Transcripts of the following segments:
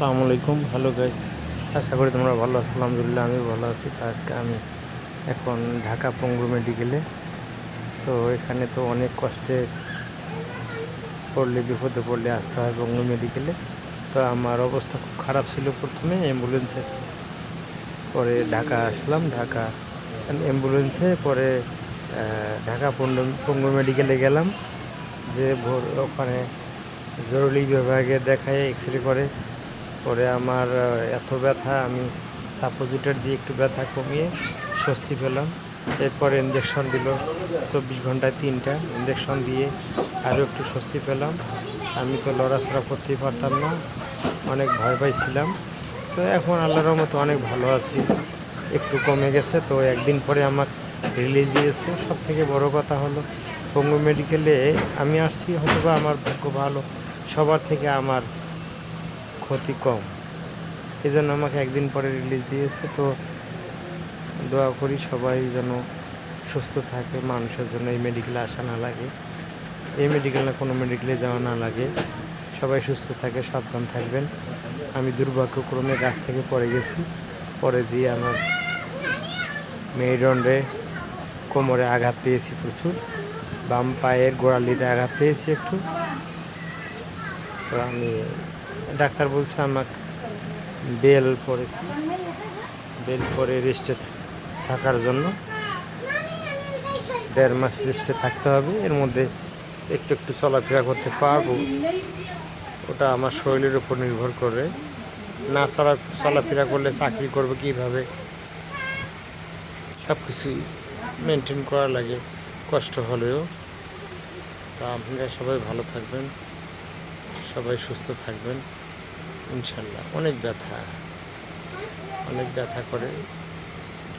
আসসালামু আলাইকুম। Hello guys আশা করি তোমরা ভালো আছো। আলহামদুলিল্লাহ আমি ভালো আছি। তো আজকে আমি এখন ঢাকা পঙ্গু মেডিকেলে তো এখানে তো অনেক কষ্টে পড়লে, বিপদে পড়লে আসতে হয় পঙ্গু মেডিকেলে তো আমার অবস্থা খুব খারাপ ছিল প্রথমে অ্যাম্বুলেন্সে পরে ঢাকা আসলাম, ঢাকা অ্যাম্বুলেন্সে পরে ঢাকা পঙ্গু মেডিকেলে গেলাম। যে ভোর ওখানে জরুরি বিভাগে দেখায় এক্স রে করে। পরে আমার এত ব্যথা, আমি সাপোজিটর দিয়ে একটু ব্যথা কমিয়ে স্বস্তি পেলাম। এরপরে ইঞ্জেকশন দিল চব্বিশ ঘন্টায় তিনটা। ইঞ্জেকশন দিয়ে আরও একটু স্বস্তি পেলাম। আমি তো লড়াচড়া করতেই পারতাম না, অনেক ভয় পাইছিলাম। তো এখন আল্লাহর মতো অনেক ভালো আছি। একটু কমে গেছে, তো একদিন পরে আমার রিলিজ দিয়েছে। সব থেকে বড় কথা হলো, পঙ্গু মেডিকেলে আমি আসছি হয়তো বা আমার ভাগ্য ভালো। সবার থেকে আমার ক্ষতি কম। এই জন্য আমাকে একদিন পরে রিলিজ দিয়েছে, তো দোয়া করি সবাই যেন সুস্থ থাকে, মানুষের জন্য এই মেডিকেলে আসা না লাগে। এই মেডিকেল না, কোনো মেডিকেলে যাওয়া না লাগে। সবাই সুস্থ থাকে, সাবধান থাকবেন। আমি দুর্ভাগ্যক্রমে গাছ থেকে পড়ে গেছি। পরে যেয়ে আমার মেরুদণ্ডে কোমরে আঘাত পেয়েছি প্রচুর। বাম পায়ের গোড়ালিতে আঘাত পেয়েছি একটু। আমি ডাক্তার বলছে আমাকে বেল পরেছি। বেল পরে রেস্টে থাকার জন্য দেড় মাস রেস্টে থাকতে হবে। এর মধ্যে একটু একটু চলাফেরা করতে পারব। ওটা আমার শরীরের উপর নির্ভর করে। না চলা, চলাফেরা করলে চাকরি করব কীভাবে? সব কিছুই মেনটেন করা লাগে, কষ্ট হলেও। তা আপনারা সবাই ভালো থাকবেন, সবাই সুস্থ থাকবেন। ইনশাল্লাহ অনেক ব্যথা। অনেক ব্যথা করে।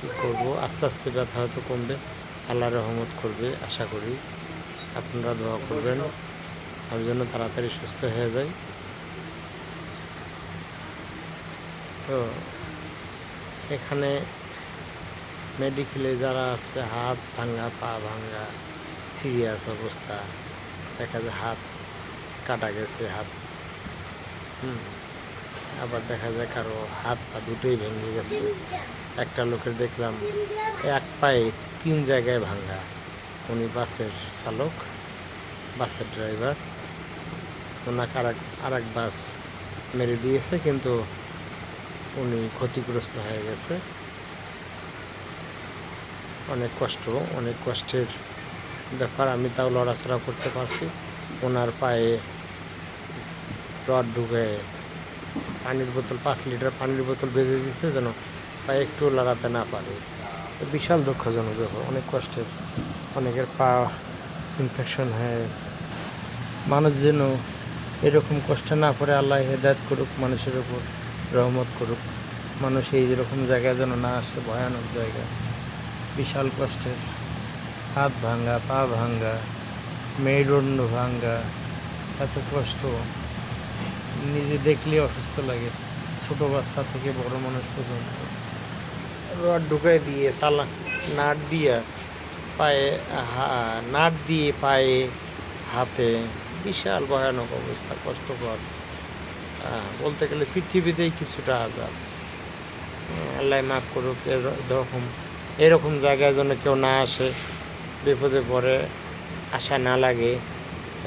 কি করব? আস্তে আস্তে ব্যথা হয়তো কমবে। আল্লাহ রহমত করবে, আশা করি। আপনারা দোয়া করবেন। আমি যেন তাড়াতাড়ি সুস্থ হয়ে যাই। তো, এখানে মেডিকেলে যারা আছে, হাত ভাঙ্গা পা ভাঙ্গা সিরিয়াস অবস্থা। দেখা যায় হাত কাটা গেছে, হাত। হুম। আবার দেখা যায় কারও হাত পা দুটোই ভেঙে গেছে। একটা লোকের দেখলাম এক পায়ে তিন জায়গায় ভাঙ্গা। উনি বাসের চালক, বাসের ড্রাইভার। ওনাকে আর এক বাস মেরে দিয়েছে, কিন্তু উনি ক্ষতিগ্রস্ত হয়ে গেছে। অনেক কষ্ট, অনেক কষ্টের ব্যাপার, আমি তাও লড়াচড়া করতে পারছি। ওনার পায়ে রড ঢুকে পানির বোতল, পাঁচ লিটার পানির বোতল বেঁধে দিচ্ছে যেন পায়ে একটু লাগাতে না পারে। বিশাল দুঃখজনক ব্যাপার, অনেক কষ্টের। অনেকের পা ইনফেকশন হয়। মানুষ যেন এরকম কষ্টে না পড়ে আল্লাহ হেদায়ত করুক, মানুষের উপর রহমত করুক। মানুষ এই রকম জায়গায় যেন না আসে, ভয়ানক জায়গা। বিশাল কষ্টের। হাত ভাঙ্গা, পা ভাঙ্গা, মেরুদণ্ড ভাঙ্গা, এত কষ্ট। নিজে দেখলে অসুস্থ লাগে, ছোট বাচ্চা থেকে বড় মানুষ পর্যন্ত। রড ঢুকাই দিয়ে, তালা, নাট দিয়ে পায়ে নাট দিয়ে পায়ে, হাতে, বিশাল ভয়ানক অবস্থা, কষ্টকর। বলতে গেলে পৃথিবীতেই কিছুটা আজাব আল্লাহ মাফ করুক, এরকম এরকম জায়গায় যেন কেউ না আসে, বিপদে পড়ে, আশা না লাগে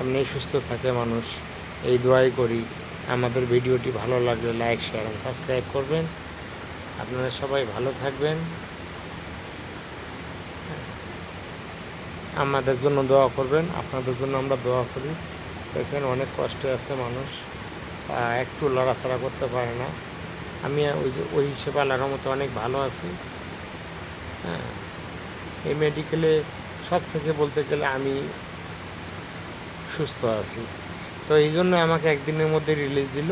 এমনি সুস্থ থাকে মানুষ। এই দোয়াই করি। আমাদের ভিডিওটি ভালো লাগলে লাইক শেয়ার এবং সাবস্ক্রাইব করবেন। আপনারা সবাই ভালো থাকবেন। আমাদের জন্য দোয়া করবেন, আপনাদের জন্য আমরা দোয়া করি। এখানে অনেক কষ্টে আছে মানুষ একটু লড়াচড়া করতে পারে না। আমি ওই যে, ওই হিসেবে আল্লাহর মতো অনেক ভালো আছি। হ্যাঁ এই মেডিকেলে সব থেকে বলতে গেলে আমি সুস্থ আছি। তো এই জন্য আমাকে একদিনের মধ্যে রিলিজ দিল।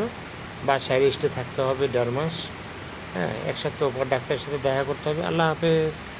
বা রেস্টে থাকতে হবে দেড় মাস। হ্যাঁ এক সপ্তাহ পর ডাক্তারের সাথে দেখা করতে হবে। আল্লাহ হাফেজ।